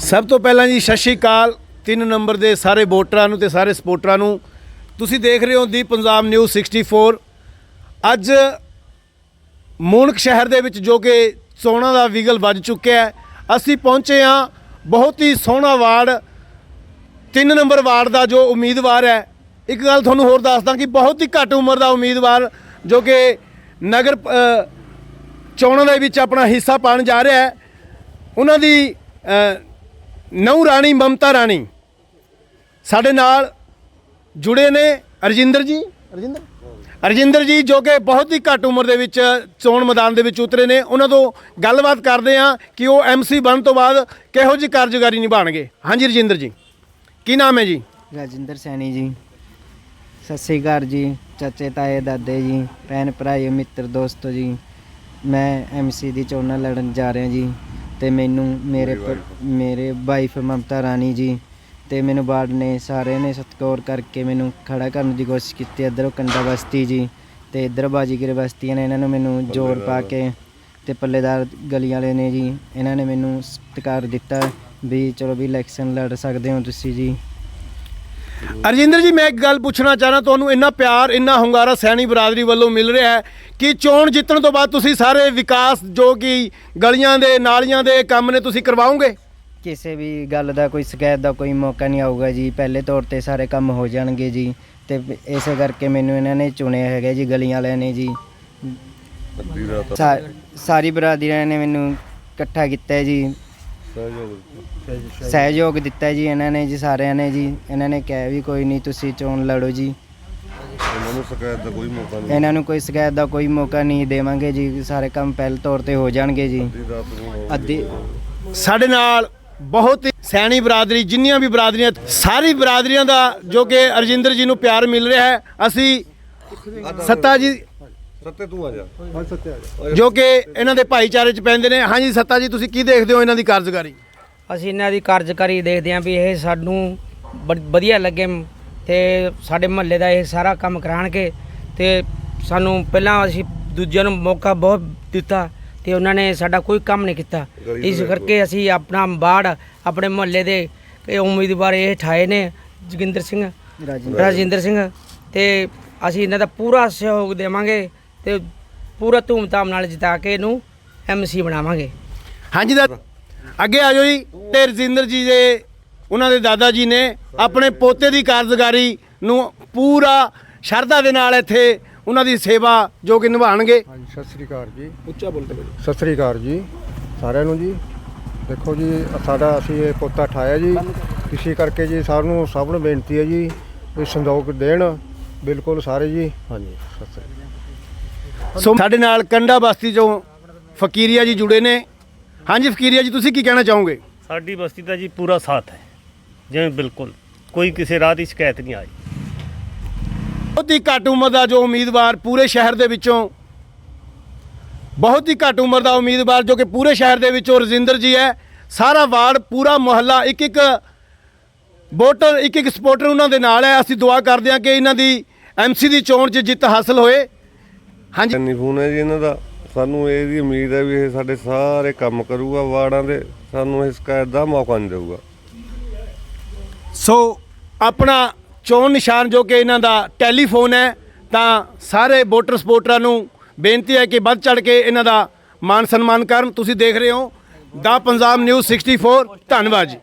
ਸਭ ਤੋਂ ਪਹਿਲਾਂ ਜੀ ਸਤਿ ਸ਼੍ਰੀ ਅਕਾਲ। 3 ਨੰਬਰ ਦੇ ਸਾਰੇ ਵੋਟਰਾਂ ਨੂੰ ਤੇ ਸਾਰੇ ਸਪੋਰਟਰਾਂ ਨੂੰ। ਤੁਸੀਂ ਦੇਖ ਰਹੇ ਹੋ ਦੀ ਪੰਜਾਬ ਨਿਊਜ਼ 64 ਅੱਜ ਮੂਨਕ ਸ਼ਹਿਰ ਦੇ ਵਿੱਚ ਜੋ ਕਿ ਚੋਣਾਂ ਦਾ ਵਿਗਲ ਵੱਜ ਚੁੱਕਿਆ ਹੈ, ਅਸੀਂ ਪਹੁੰਚੇ ਹਾਂ ਬਹੁਤ ਹੀ ਸੋਹਣਾ ਵਾਰਡ। 3 ਨੰਬਰ ਵਾਰਡ ਦਾ ਜੋ ਉਮੀਦਵਾਰ ਹੈ, ਇੱਕ ਗੱਲ ਤੁਹਾਨੂੰ ਹੋਰ ਦੱਸਦਾ ਕਿ ਬਹੁਤ ਹੀ ਘੱਟ ਉਮਰ ਦਾ ਉਮੀਦਵਾਰ ਜੋ ਕਿ ਨਗਰ ਚੋਣਾਂ ਦੇ ਵਿੱਚ ਆਪਣਾ ਹਿੱਸਾ ਪਾਉਣ ਜਾ ਰਿਹਾ ਹੈ। ਉਹਨਾਂ ਦੀ ਨੌ ਰਾਣੀ ਮਮਤਾ ਰਾਣੀ ਸਾਡੇ ਨਾਲ ਜੁੜੇ ਨੇ ਅਰਜਿੰਦਰ ਜੀ। ਅਰਜਿੰਦਰ? ਅਰਜਿੰਦਰ ਜੀ ਜੋ ਕਿ ਬਹੁਤ ਹੀ ਘੱਟ ਉਮਰ ਦੇ ਵਿੱਚ ਚੋਣ ਮੈਦਾਨ ਦੇ ਵਿੱਚ ਉਤਰੇ ਨੇ। ਉਹਨਾਂ ਤੋਂ ਗੱਲਬਾਤ ਕਰਦੇ ਹਾਂ ਕਿ ਉਹ ਐਮਸੀ ਬਣਨ ਤੋਂ ਬਾਅਦ ਕਿਹੋ ਜਿਹੀ ਕਾਰਜਕਾਰੀ ਨਿਭਾਣਗੇ ਹਾਂਜੀ ਰਜਿੰਦਰ ਜੀ ਕੀ ਨਾਮ ਹੈ ਜੀ? ਰਾਜਿੰਦਰ ਸੈਣੀ ਜੀ। ਸਤਿ ਸ੍ਰੀ ਅਕਾਲ ਜੀ ਚਾਚੇ ਤਾਏ ਦਾਦੇ ਜੀ ਭੈਣ ਭਰਾਏ ਮਿੱਤਰ ਦੋਸਤੋ ਜੀ। ਮੈਂ ਐਮਸੀ ਦੀ ਚੋਣਾਂ ਲੜਨ ਜਾ ਰਿਹਾ ਜੀ ਤੇ ਮੈਨੂੰ ਮੇਰੇ ਪ- ਮੇਰੇ ਵਾਈਫ ਮਮਤਾ ਰਾਣੀ ਜੀ ਤੇ ਮੈਨੂੰ ਬਾੜ ਨੇ ਸਾਰਿਆਂ ਨੇ ਸਤਿਕਾਰ ਕਰਕੇ ਮੈਨੂੰ ਖੜਾ ਕਰਨ ਦੀ ਕੋਸ਼ਿਸ਼ ਕੀਤੀ ਇੱਧਰੋਂ ਕੰਡਾ ਬਸਤੀ ਜੀ ਤੇ ਇੱਧਰ ਬਾਜੀਗਰ ਬਸਤੀਆਂ ਨੇ ਇਹਨਾਂ ਨੂੰ ਮੈਨੂੰ ਜ਼ੋਰ ਪਾ ਕੇ ਤੇ ਪੱਲੇਦਾਰ ਗਲੀ ਵਾਲੇ ਨੇ ਜੀ ਇਹਨਾਂ ਨੇ ਮੈਨੂੰ ਸਤਿਕਾਰ ਦਿੱਤਾ ਵੀ ਚਲੋ ਵੀ ਇਲੈਕਸ਼ਨ ਲੜ ਸਕਦੇ ਹੋ ਤੁਸੀਂ ਜੀ। ਅਰਜਿੰਦਰ ਜੀ ਮੈਂ ਇੱਕ ਗੱਲ ਪੁੱਛਣਾ ਚਾਹਣਾ ਤੁਹਾਨੂੰ ਇੰਨਾ ਪਿਆਰ ਇੰਨਾ ਹੁੰਗਾਰਾ ਸੈਣੀ ਬਰਾਦਰੀ ਵੱਲੋਂ ਮਿਲ ਰਿਹਾ ਹੈ ਕਿ ਚੋਣ ਜਿੱਤਣ ਤੋਂ ਬਾਅਦ ਤੁਸੀਂ ਸਾਰੇ ਵਿਕਾਸ ਜੋ ਕਿ ਗਲੀਆਂ ਦੇ ਨਾਲੀਆਂ ਦੇ ਕੰਮ ਨੇ ਤੁਸੀਂ ਕਰਵਾਓਗੇ? ਕਿਸੇ ਵੀ ਗੱਲ ਦਾ ਕੋਈ ਸ਼ਿਕਾਇਤ ਦਾ ਕੋਈ ਮੌਕਾ ਨਹੀਂ ਆਊਗਾ ਜੀ। ਪਹਿਲੇ ਤੌਰ ਤੇ ਸਾਰੇ ਕੰਮ ਹੋ ਜਾਣਗੇ ਜੀ। ਤੇ ਇਸੇ ਕਰਕੇ ਮੈਨੂੰ ਇਹਨਾਂ ਨੇ ਚੁਣਿਆ ਹੈਗਾ ਜੀ ਗਲੀਆਂ ਵਾਲਿਆਂ ਨੇ ਜੀ। ਸਾ- ਸਾਰੀ ਬਰਾਦਰੀਆਂ ਨੇ ਮੈਨੂੰ ਇਕੱਠਾ ਕੀਤਾ ਹੈ ਜੀ। ਸਹਿਯੋਗ ਦਿੱਤਾ ਜੀ ਇਹਨਾਂ ਨੇ ਜੀ ਸਾਰਿਆਂ ਨੇ ਜੀ। ਇਹਨਾਂ ਨੇ ਕਿਹਾ ਵੀ ਕੋਈ ਨਹੀਂ ਤੁਸੀਂ ਚੋਣ ਲੜੋ ਜੀ। ਇਹਨਾਂ ਨੂੰ ਸ਼ਿਕਾਇਤ ਦਾ ਕੋਈ ਮੌਕਾ ਨਹੀਂ। ਇਹਨਾਂ ਨੂੰ ਕੋਈ ਸ਼ਿਕਾਇਤ ਦਾ ਕੋਈ ਮੌਕਾ ਨਹੀਂ ਦੇਵਾਂਗੇ ਜੀ। ਸਾਰੇ ਕੰਮ ਪਹਿਲ ਤੌਰ ਤੇ ਹੋ ਜਾਣਗੇ ਜੀ। ਅੱਧੀ ਸਾਡੇ ਨਾਲ ਬਹੁਤ ਹੀ ਸੈਣੀ ਬਰਾਦਰੀ ਜਿੰਨੀਆਂ ਵੀ ਬਰਾਦਰੀਆਂ ਸਾਰੀ ਬਰਾਦਰੀਆਂ ਦਾ ਜੋ ਕਿ ਅਰਜਿੰਦਰ ਜੀ ਨੂੰ ਪਿਆਰ ਮਿਲ ਰਿਹਾ ਹੈ। ਅਸੀਂ ਸੱਤਾ ਜੀ ਸੱਤੇ ਤੂੰ ਆ ਜਾ। ਜੋ। ਕਿ ਇਹਨਾਂ ਦੇ ਭਾਈਚਾਰੇ ਚ ਪੈਂਦੇ ਨੇ। ਹਾਂਜੀ ਸੱਤਾ ਜੀ ਤੁਸੀਂ ਕੀ ਦੇਖਦੇ ਹੋ ਇਹਨਾਂ ਦੀ ਕਾਰਜਕਾਰੀ? ਅਸੀਂ ਇਹਨਾਂ ਦੀ ਕਾਰਜਕਾਰੀ ਦੇਖਦੇ ਹਾਂ ਵੀ ਇਹ ਸਾਨੂੰ ਬੜ- ਵਧੀਆ ਲੱਗੇ ਤੇ ਸਾਡੇ ਮਹੱਲੇ ਦਾ ਇਹ ਸਾਰਾ ਕੰਮ ਕਰਾਣਗੇ ਤੇ ਸਾਨੂੰ ਪਹਿਲਾਂ ਅਸੀਂ ਦੂਜਿਆਂ ਨੂੰ ਮੌਕਾ ਬਹੁਤ ਦਿੱਤਾ ਤੇ ਉਹਨਾਂ ਨੇ ਸਾਡਾ ਕੋਈ ਕੰਮ ਨਹੀਂ ਕੀਤਾ। ਇਸ ਕਰਕੇ ਅਸੀਂ ਆਪਣਾ ਬਾੜ ਆਪਣੇ ਮਹੱਲੇ ਦੇ ਇਹ ਉਮੀਦਵਾਰ ਇਹ ਠਾਏ ਨੇ ਜੋਗਿੰਦਰ ਸਿੰਘ ਰਾਜੀ ਰਾਜਿੰਦਰ ਸਿੰਘ ਤੇ ਅਸੀਂ ਇਹਨਾਂ ਦਾ ਪੂਰਾ ਸਹਿਯੋਗ ਦੇਵਾਂਗੇ। ਤੇ ਪੂਰਾ ਧੂਮਧਾਮ ਨਾਲ ਜਿਤਾ ਕੇ ਇਹਨੂੰ ਐਮਸੀ ਬਣਾਵਾਂਗੇ। ਹਾਂਜੀ ਦਾ ਅੱਗੇ ਆ ਜਾਓ ਜੀ ਤੇ ਰਜਿੰਦਰ ਜੀ ਦੇ ਉਹਨਾਂ ਦੇ ਦਾਦਾ ਜੀ ਨੇ ਆਪਣੇ ਪੋਤੇ ਦੀ ਕਾਰਜਕਾਰੀ ਨੂੰ ਪੂਰਾ ਸ਼ਰਧਾ ਦੇ ਨਾਲ ਇੱਥੇ ਉਹਨਾਂ ਦੀ ਸੇਵਾ ਜੋ ਕਿ ਨਿਭਾਣਗੇ ਹਾਂਜੀ ਸਤਿ ਸ੍ਰੀ ਅਕਾਲ ਜੀ। ਉੱਚਾ ਬੋਲਦੇ ਸਤਿ ਸ੍ਰੀ ਅਕਾਲ ਜੀ ਸਾਰਿਆਂ ਨੂੰ ਜੀ। ਦੇਖੋ ਜੀ ਸਾਡਾ ਅਸੀਂ ਇਹ ਪੋਤਾ ਠਾਇਆ ਜੀ। ਇਸੇ ਕਰਕੇ ਜੀ ਸਾਰਿਆਂ ਨੂੰ ਸਭ ਨੂੰ ਬੇਨਤੀ ਹੈ ਜੀ ਵੀ ਸੰਦੋਗ ਦੇਣ। ਬਿਲਕੁਲ ਸਾਰੇ ਜੀ। ਹਾਂਜੀ ਸਤਿ ਸ੍ਰੀ ਅਕਾਲ। ਸੋ ਸਾਡੇ ਨਾਲ ਕੰਡਾ ਬਸਤੀ ਚੋਂ ਫਕੀਰੀਆ ਜੀ ਜੁੜੇ ਨੇ। ਹਾਂਜੀ ਫਕੀਰੀਆ ਜੀ ਤੁਸੀਂ ਕੀ ਕਹਿਣਾ ਚਾਹੋਗੇ? ਸਾਡੀ ਬਸਤੀ ਦਾ ਜੀ ਪੂਰਾ ਸਾਥ ਹੈ। ਜਿਵੇਂ ਬਿਲਕੁਲ ਕੋਈ ਕਿਸੇ ਰਾਹ ਦੀ ਸ਼ਿਕਾਇਤ ਨਹੀਂ ਆਈ। ਬਹੁਤ ਹੀ ਘੱਟ ਉਮਰ ਦਾ ਜੋ ਉਮੀਦਵਾਰ ਪੂਰੇ ਸ਼ਹਿਰ ਦੇ ਵਿੱਚੋਂ ਬਹੁਤ ਹੀ ਘੱਟ ਉਮਰ ਦਾ ਉਮੀਦਵਾਰ ਜੋ ਕਿ ਪੂਰੇ ਸ਼ਹਿਰ ਦੇ ਵਿੱਚੋਂ ਰਜਿੰਦਰ ਜੀ ਹੈ ਸਾਰਾ ਵਾਰਡ ਪੂਰਾ ਮੁਹੱਲਾ ਇੱਕ ਇੱਕ ਵੋਟਰ ਇੱਕ ਇੱਕ ਸਪੋਰਟਰ ਉਹਨਾਂ ਦੇ ਨਾਲ ਹੈ। ਅਸੀਂ ਦੁਆ ਕਰਦੇ ਹਾਂ ਕਿ ਇਹਨਾਂ ਦੀ ਐਮਸੀ ਦੀ ਚੋਣ 'ਚ ਜਿੱਤ ਹਾਸਲ ਹੋਏ। ਹਾਂਜੀ। ਚੰਨੀ ਫੋਨ ਹੈ ਜੀ ਇਹਨਾਂ ਦਾ। ਸਾਨੂੰ ਇਹ ਦੀ ਉਮੀਦ ਹੈ ਵੀ ਇਹ ਸਾਡੇ ਸਾਰੇ ਕੰਮ ਕਰੂਗਾ ਵਾਰਡਾਂ ਦੇ। ਸਾਨੂੰ ਇਹ ਸ਼ਿਕਾਇਤ ਦਾ ਮੌਕਾ ਨਹੀਂ ਦੇਊਗਾ। ਸੋ ਆਪਣਾ ਚੋਣ ਨਿਸ਼ਾਨ ਜੋ ਕਿ ਇਹਨਾਂ ਦਾ ਟੈਲੀਫੋਨ ਹੈ ਤਾਂ ਸਾਰੇ ਵੋਟਰ ਸਪੋਰਟਰਾਂ ਨੂੰ ਬੇਨਤੀ ਹੈ ਕਿ ਵੱਧ ਚੜ ਕੇ ਇਹਨਾਂ ਦਾ ਮਾਨ ਸਨਮਾਨ ਕਰਨ। ਤੁਸੀਂ ਦੇਖ ਰਹੇ ਹੋ ਦਾ ਪੰਜਾਬ ਨਿਊਜ਼ 64 ਧੰਨਵਾਦ ਜੀ।